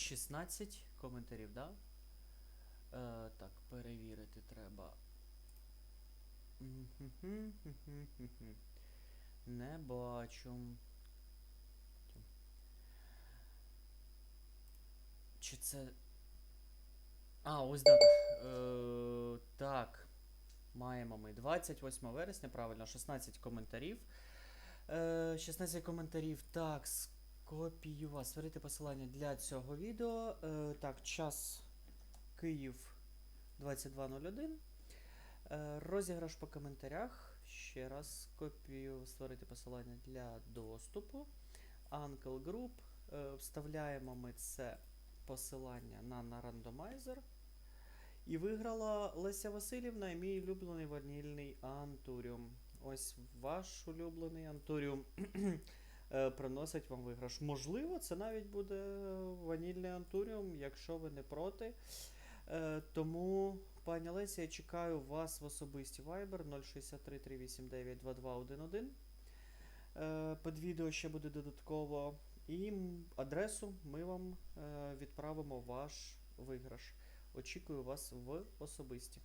16 коментарів, да? Е, так, перевірити треба. Не бачу. Чи це. А, ось дата. Е, так. Маємо ми 28 вересня, правильно, 16 коментарів. Е, 16 коментарів. Так, скопіювати. Створити посилання для цього відео. Е, так, час Київ 22.01. Е, розіграш по коментарях. Ще раз копію створити посилання для доступу. Uncle Group. Е, вставляємо ми це посилання на, на рандомайзер. І виграла Леся Васильівна і мій улюблений ванільний антуріум. Ось ваш улюблений антуріум е, приносить вам виграш. Можливо, це навіть буде ванільний антуріум, якщо ви не проти. Е, Тому, пані Леся, я чекаю вас в особисті Viber 063 389 2211. Е, Під відео ще буде додатково. І адресу ми вам е, відправимо ваш виграш. Очікую вас в особисті.